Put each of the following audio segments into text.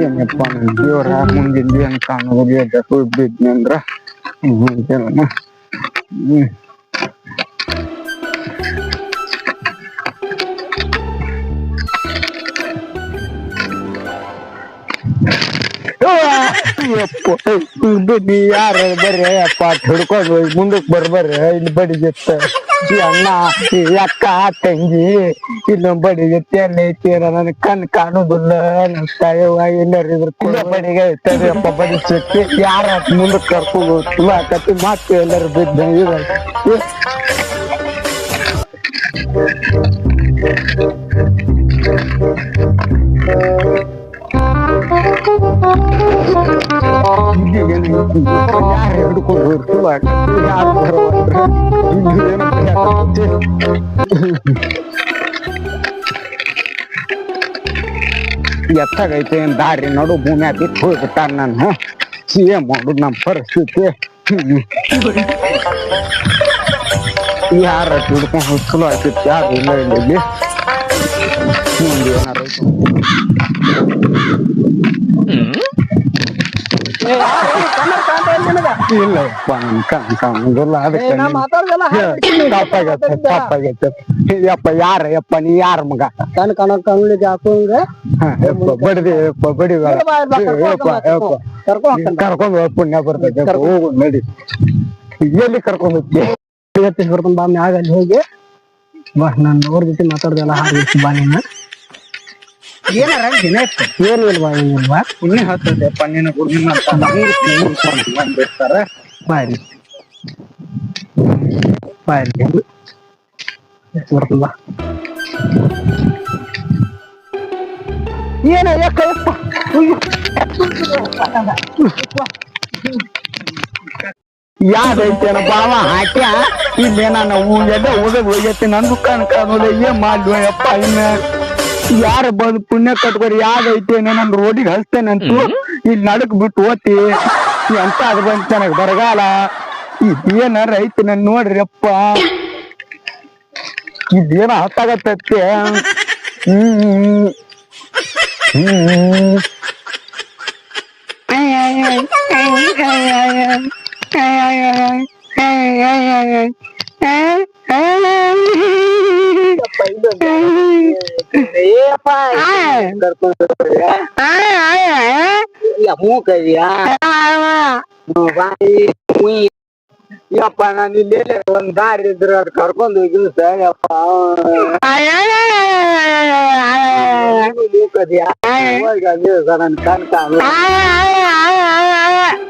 ಏನಪ್ಪ ನನ್ ದೇವ್ರ ಮುಂದಿನ ಏನ್ ಕಾಣೋದು ಎದ್ದು ಬಿದ್ನಿ ಅಂದ್ರ ಮುಂದಿನ ಹ್ಮ್ ನೀ ಯಾರ ಬರ್ರಿ ಅಪ್ಪ ಹಿಡ್ಕೊಂಡು ಮುಂದಕ್ಕೆ ಮುಂದಕ್ ಬರ್ಬರ್ರಿ ಇಲ್ಲಿ ಬಡಿಗೆತ್ತ ಈ ಅಣ್ಣ ಅಕ್ಕ, ತಂಗಿ ಇಲ್ಲ ಬಡಿಗೆತ್ತೆ ಅಲ್ಲಿ ಐತಿ ನನ್ ಕಣ್ ಕಾಣುದಿಲ್ಲ ನನ್ ತಾಯವ್ವ ಎಲ್ಲಾರು ಕೂಡ ಬಡಿಗೆ ಐತರಿ ಅಪ್ಪ ಬಡಿಸಕ್ಕೆ ಯಾರ ಮುಂದಕ್ ಕರ್ಕೊಂಡು ಹೋಗ್ತಿಲ್ಲ ಕತ್ತಿ ಮಾತು ಎಲ್ಲಾರು ಬಿದ್ದ ಯಾರು ಹಿಡ್ಕೊಂಡು ಹೋಗ್ತಿಲ್ಲ ಯಾರು ಬರೋಲ್ಲ ಇಲ್ಲಿ ಏನಪ್ಪ ಎತ್ತಾಗೈತೆ ಏನ್ ದಾರಿ ನಡು ಭೂಮಿ ಬಿಟ್ಟು ಹೋಗ್ಬಿಟ್ಟಾನ ನಾನು ಏನ್ ಮಾಡುದು ನಮ್ಮ ಪರಿಸ್ಥಿತಿ ಯಾರ ಹಿಡ್ಕೊಂಡು ಹೋಗ್ ಚಲೋ ಆಗ್ತಿತ್ತು ಯಾರು ಇಲ್ಲ ಇಲ್ಲಿ ಮುಂದೆ ಏನಾರ ಐತೆ. ಇಲ್ಲಪ್ಪ ನನ್ ಕಣ್ ಕಾಣುದಿಲ್ಲ ಅದಕ್ಕೆ ಯಪ್ಪ ಯಾರ ಯಪ್ಪ ನೀ ಯಾರ ಮಗ ಕಣ್ ಕಣ ಅಂಗ್ಳಿಗೆ ಹಾಕೋಂಗ ಬಡದಿ ಯಪ್ಪ ಬಡಿ ಕರ್ಕೊಂಡ್ ಪುಣ್ಯ ಬರ್ತೈತೆ ಹೋಗು ನಡಿ ಎಲ್ಲಿ ಕರ್ಕೊಂಡು ಹೋಗ್ತಿ ಎತ್ತಿಸ್ ಬಾ ಮ್ಯಾಗ ಅಲ್ಲಿ ಹೋಗಿ ಬಾ ನಾನು ಅವ್ರ ಜೊತೆ ಮಾತಾಡ್ದೆಲ್ಲ ಹಾಗೆ ಬಾ ನೀನು ಏನಾರ ದಿನೇಶ್ ಏನು ಪುಣ್ಯ ಪಣ್ಣಿನ ಗುರುವಿನ ಅಂತ ನಮ್ಗೆ ಬಿಡ್ತಾರೆ ಬಾ ಇಲ್ಲಿ ಬಾ ಇಲ್ಲಿ ಎತ್ತಿಸ್ ಬರ್ತಾನ ಬಾ. ಏನ ಯಾಕ ಯಪ್ಪ ಯಾವ್ದೈತೇನ ಬಾವ ಹಾಕ್ಯ ಇಲ್ಲೇನ ನಾವು ಎಲ್ಲ ಓದೋದು ಹೋಗೈತಿ ನಂದು ಕಣ್ ಕಾಣೋದ ಏನ್ ಮಾಡ್ಲು ಯಪ್ಪ ಇನ್ನ? ಯಾರು ಬಂದು ಪುಣ್ಯ ಕಟ್ಕೋರಿ ಯಾವ್ದೈತೇನೆ ನನ್ ರೋಡಿಗೆ ಹಚ್ತೇನಂತೂ ಇಲ್ಲಿ ನಡಕ್ ಬಿಟ್ಟು ಹೋತಿ ಎಂತ ಅದು ಬಂತ ನನಗ್ ಬರಗಾಲ. ಇದೇನ ರೈತ ನನ್ ನೋಡ್ರಿ ಅಪ್ಪ ಇದೇನ ಹತ್ತಾಗತ್ತೈತೆ ಹ್ಮ್ ಹ್ಮ್. ಯಪ್ಪ ನಾನು ಇಲ್ಲೇ ಒಂದ್ ದಾರಿ ಇದ್ರ ಅದ್ ಕರ್ಕೊಂಡ್ ಹೋಗಿಲ್ಲ ಸರ್ ಯಪ್ಪ ಮೂಕದಿಯಾ ನನ್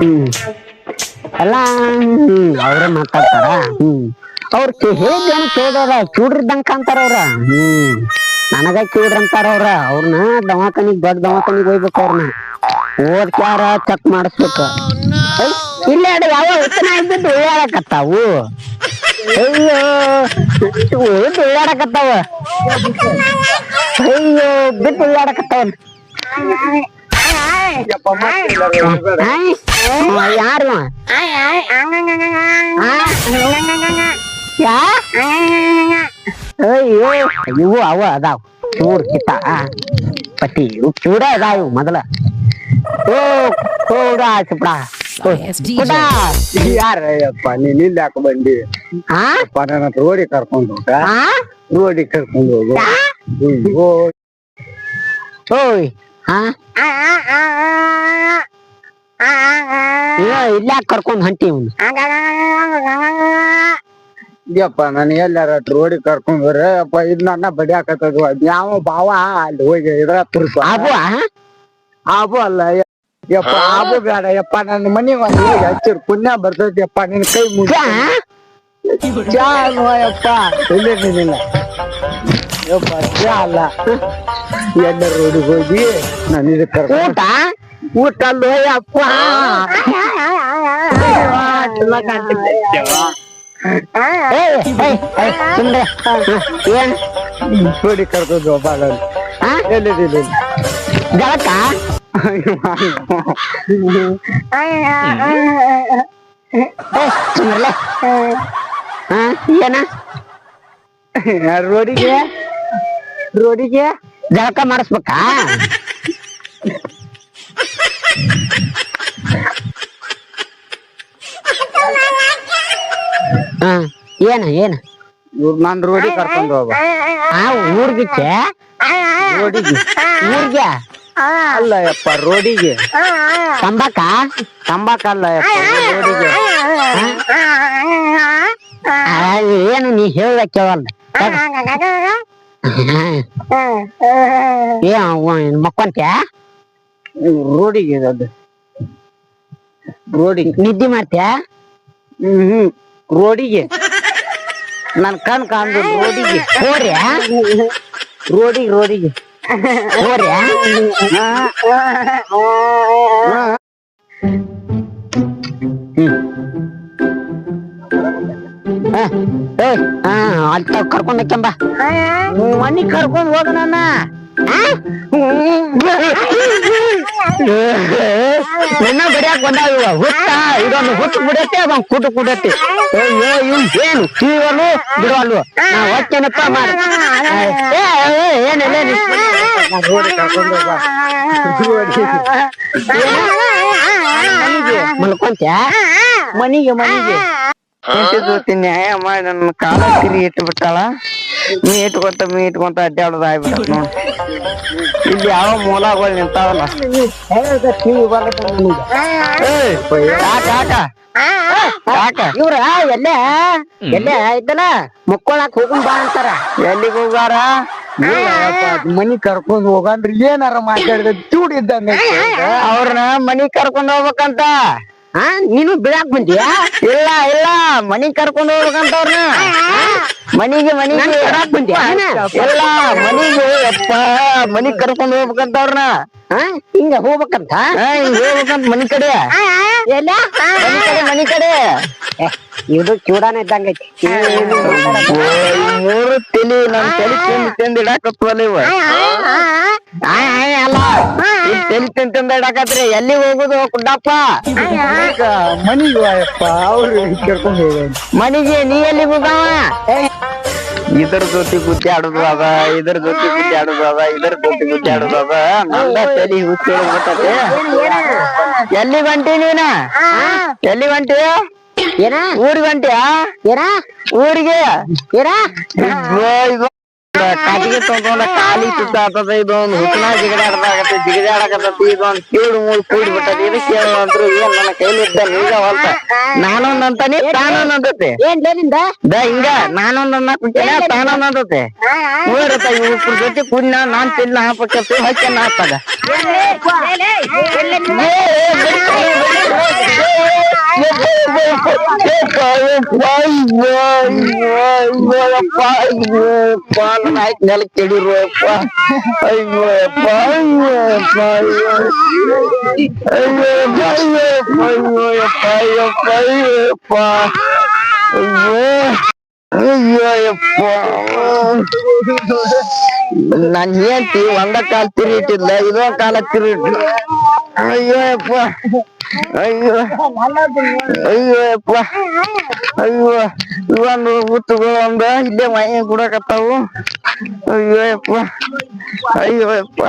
Mm. ಎಲ್ಲ ಅವ್ರ ಮಾತಾಡ್ತಾರ? ಹ್ಮ್. ಅವ್ರ ಹೇಗೆ ಜನ ಕೇಳ್ದಾರ ಚೂಡ್ರಿದ್ದಂಗ ಕಾಂತಾರ ಅವ್ರ. ಹ್ಮ್. ನನಗ ಕೇಳ್ರಿ ಅಂತಾರ ಅವ್ರ. ಅವ್ರನ್ನ ದವಾಖಾನಿಗ್, ದೊಡ್ಡ ದವಾಖಾನಿಗ್ ಹೋಗ್ಬೇಕು ಅವ್ರನ್ನ ಓದ್ಕ್ಯಾರ, ಚೆಕ್ ಮಾಡಿಸ್ಬೇಕು. ಇಲ್ಲ ಯಾವ ಉತ್ತನ ಇದ್ದಿದ್ದು ಉಳ್ಳಾಡಕತ್ತಾವು? ಅಯ್ಯೋ ಇಟ್ಟು ಉಳ್ಳಾಡಕತ್ತಾವ. ಅಯ್ಯೋ ಬಿಟ್ಟು ಉಳ್ಳಾಡಕತ್ತಾವ. ಯಾರು ಯಾ ಅಯ್ಯೋ ಇವು ಅವ ಅದಾವ ಚೂರ್ ಕಿತ್ತ ಪಟ್ಟಿ ಇವು ಚೂಡ ಅದಾವ ಇವು ಮೊದಲ ಓ ಕೂಡ ಚಿಪ್ಡ ಕುಡ ಯಾರಯ್ಯಪ್ಪ ನೀನ್ ಇಲ್ಲಿ ಯಾಕೆ ಬಂದಿ ಹಾ ಅಪ್ಪ ನನ್ನ ರೋಡಿಗೆ ಕರ್ಕೊಂಡು ಹೋಗ ಹಾ ರೋಡಿಗೆ ಕರ್ಕೊಂಡು ಹೋಗು ಅಯ್ಯೋ ಓಯ್ ಹಾ ಇಲ್ಲ ಕರ್ಕೊಂಡ್ ಹೊಂಟಿ ಇವ್ನು ಇದ್ಯಪ್ಪ ನಾನು ಎಲ್ಲಾರ ರೋಡಿಗೆ ಕರ್ಕೊಂಡ್ ಬರ್ರೆ ಅಪ್ಪ ಇದ್ ನನ್ನ ಬಡಿಯಾಕತ್ತದು ಯಾವ ಬಾವ ಅಲ್ಲಿ ಹೋಗಿ ಇದ್ರ ತುರ್ಸು ಆಬು ಆಬು ಅಲ್ಲ ಯಪ್ಪ ಆಬು ಬೇಡ ಯಪ್ಪ ನನ್ನ ಮನಿ ಒಂದ್ ಹೋಗಿ ಹಚ್ಚಿರ್ ಪುಣ್ಯ ಬರ್ತೈತಿ ಯಪ್ಪ ನಿನ್ ಕೈ ಮುಗಿಯಪ್ಪ ಇಲ್ಲ ಇಲ್ಲ ಯಪ್ಪ ಚಾ ಅಲ್ಲ ಎಲ್ಲ ರೋಡಿಗೆ ಹೋಗಿ ನಾನು ಇದಕ್ಕೆ ಕರ್ಕೊಂಡು ಊಟ ಊಟ ಅಲ್ಲೋ ಯಪ್ಪ ಸುಮ್ರೆ ಏನ್ ರೋಡಿ ಕರ್ಕೊಂಡು ಹೋಗ್ಬಾ ನಾನು. ಹಾ ಎಲ್ಲಿದ್ದೀನಿ ಜಳಕ ಸುಮ್ರಲೆ ಹಾ ಏನ ರೋಡಿಗೆ ರೋಡಿಗೆ ಜಳಕ ಮಾಡಿಸ್ಬೇಕಾ? ಹಾ ಏನ ಏನ? ನಾನ್ ರೋಡಿಗೆ ಕರ್ಕೊಂಡು ಹೋಗ. ಆ ಊರ್ಗಿಕ್ಕೆ? ರೋಡಿಗೆ. ಊರ್ಗೆ? ಅಲ್ಲ ಯಪ್ಪ ರೋಡಿಗೆ. ತಂಬಾಕ? ತಂಬಾಕಲ್ಲ ಯಪ್ಪ ರೋಡಿಗೆ. ಏನು ನೀ ಹೇಳ್ದ ಕೇಳಲ್ಲ. ಏ ಮಕ್ಕೊಂತ್ಯಾ ರೋಡಿಗೆ ಅದು ರೋಡಿಗೆ ನಿದ್ದೆ ಮಾಡ್ತ್ಯಾ ಹ್ಮ್ ರೋಡಿಗೆ ನನ್ ಕಣ್ ಕಾಣ್ದು ರೋಡಿಗೆ ಹೋರ್ಯಾ ರೋಡಿಗೆ ರೋಡಿಗೆ ಹೋರ್ಯಾ ಅಲ್ಲಿ ಕರ್ಕೊಂಡ್ ಹಾಕ್ಯಂಬ ಮನಿ ಕರ್ಕೊಂಡ್ ಹೋಗ ನನ್ನ ನನ್ನ ಬಡಿಯಾಕ ಬಂದಾವ ಹುಟ್ಟ ಇದೊಂದು ಹುಟ್ಟು ಬಿಡತ್ತೆ ಅದೊಂದು ಕುಟ್ಟು ಕುಡತ್ತೆ ಅಯ್ಯೋ ಇವ್ ಏನು? ಕೀವಲು ಬಿಡವಲ್ಲು ನಾ ಹೋಗ್ತೇನಪ್ಪ ಮಾಡಿ. ಏ, ಏ, ಏನಿಲ್ಲ ಮಲ್ಕೊಂತ್ಯಾ? ಮನಿಗೆ ಮನಿಗೆ. ಹೊಂಟಿದ್ದು ನ್ಯಾಯ ಮಾಡಿ ನನ್ನ ಕಾಲ ತಿರಿ ಇಟ್ಟು ಬಿಟ್ಟಾಳ ನೀ ಇಟ್ಕೊಂತ ಮೀ ಇಟ್ಕೊಂತ ಅಡ್ಡಾಡೋದು ಆಗ್ಬಿಟ್ಟ ನೋಡ್. ಇಲ್ಲಿ ಯಾವ ಮೂಲಗಳು ನಿಂತಾವಲ್ಲ. ಯಾಕ ಇವ್ರ ಎಲ್ಲ ಎಲ್ಲೇ ಇದ್ದಲ್ಲ ಮುಕ್ಕೊಳಕ್ ಹೋಗುನ್ ಬಾ ಅಂತಾರ. ಎಲ್ಲಿಗೆ ಹೋಗಾರ? ಮನಿ ಕರ್ಕೊಂಡ್ ಹೋಗಂದ್ರ ಏನಾರ ಮಾತಾಡಿದ ಚೂಡಿದ್ದಂಗ ಅವ್ರನ್ನ ಮನಿ ಕರ್ಕೊಂಡ್ ಹೋಗ್ಬೇಕಂತ. ಹಾ ನೀನು ಬಿಡಾಕ್ ಬಂದಿಯಾ? ಇಲ್ಲ ಇಲ್ಲ ಮನಿಗ್ ಕರ್ಕೊಂಡ್ ಹೋಗ್ಬೇಕಂತ ಅವ್ರನ್ನ ಮನಿಗೆ ಮನಿಗೆ. ಕರ್ಕೊಂಡ್ ಬಂದ್ಯಾ? ಇಲ್ಲ ಮನಿಗೆ ಯಪ್ಪ ಮನಿಗ್ ಕರ್ಕೊಂಡು ಹೋಗ್ಬೇಕಂತ ಅವ್ರನ್ನ ಹಾ ಹಿಂಗ ಹೋಗ್ಬೇಕಂತ? ಹಿಂಗ ಹೋಗ್ಬೇಕಂತ ಮನಿ ಕಡೆ. ಎಲ್ಲ? ಮನಿ ಕಡೆ ಮನಿ ಕಡೆ. ಇದು ಚೂಡಾನ ಇದ್ದಂಗೈತಿ. ತಲಿ ನನ್ ತಲೆ ತಿಂದ್ ತಿಂದ್ ಇಡಾಕತ್ವಲ್ಲ ಇವ ಅಲ್ಲ. ಈ ತಲಿ ತಿಂದ್ ತಿಂದ್ ಇಡಾಕತ್ರಿ. ಎಲ್ಲಿ ಹೋಗುದು ಕುಡ್ಡಪ್ಪ? ಮನಿಗೆ ಯಪ್ಪ ಅವ್ರು ಕರ್ಕೊಂಡ್ ಹೋಗ ಮನಿಗೆ ನೀ ಎಲ್ಲಿ ಹೋಗವ? ಇದರ ಜೊತೆ ಗುದ್ದಿ ಆಡುದು ಅದ ಇದ್ರ ಜೊತೆ ಗುದ್ದಿ ಆಡುದು ಅದ ಇದ್ರ ಜೊತೆ ಗುದ್ದಿ ಆಡುದು ಅದ. ನಂದ ತಲಿ ಹುಚ್ಚಿ ಎಲ್ಲಿ ಬಂಟಿ ನೀನ? ಎಲ್ಲಿ ಬಂಟಿ ఏరా? ఊరికంటే ఏరా? ఊరికే ఏరా? ಏನ ತಗೊಂಡ ಕಾಲಿ ಸುತ್ತಾತದ ಇದೊಂದು ಹುಚ್ಚನ ಜಿಗದಾಡದಾಗತ್ತೆ ಜಿಗದಾಡಕತ್ತತಿ ಇದೊಂದ್ ಕೀಳು ಮೂಳು ಕೂಡಿ ಬಿಟ್ಟದ ಇದು ಕೇಳು ಅಂದ್ರು ಏನ್ ನನ್ನ ಕೈಲಿ ಇದ್ದ ನೀಗ ಹೊಲ್ತ ನಾನೊಂದ್ ಅಂತಾನೆ ತಾನೊಂದ್ ಅಂತತೆ ದ ಹಿಂಗ ನಾನೊಂದ್ ಅನ್ನಕುಂತೇನೆ ತಾನೊಂದ್ ಅಂತತೆ ಇವ್ರ ಜೊತೆ ಕೂಡಿ ನಾ ನಾನ್ ತಿನ್ನ ಹಾಪಕ್ಕೆ ಹಚ್ಚ ಆಯ್ತು ನೆಲಕ್ಕೆ ಕೆಡಿರು ಅಪ್ಪ ಅಯ್ಯೋ ಅಪ್ಪ ಅಯ್ಯೋ ಅಪ್ಪ ಅಯ್ಯೋ ಅಯ್ಯೋ ಅಯ್ಯೋ ಅಯ್ಯೋ ಅಪ್ಪ ಅಯ್ಯಪ್ಪ ಅಯ್ಯಪ್ಪ ಅಯ್ಯೋ ಅಯ್ಯೋ ಅಯ್ಯಪ್ಪ ನನ್ ಹೆಂಡತಿ ಒಂದ ಕಾಲ್ ತಿರುಗಿಟ್ಟಿದ್ಲ ಇದೊಂದ್ ಕಾಲ ತಿರುಗಿಟ್ಲ ಅಯ್ಯೋ ಅಪ್ಪ ಅಯ್ಯೋ. ಅಯ್ಯೋ ಅಪ್ಪ ಅಯ್ಯೋ ಇವೊಂದು ಹುತ್ತುಗಳು ಒಂದ ಇಲ್ಲೇ ಮೈ ಕುಡಕತ್ತಾವು ಅಯ್ಯೋ ಅಪ್ಪ ಅಯ್ಯೋ ಅಪ್ಪ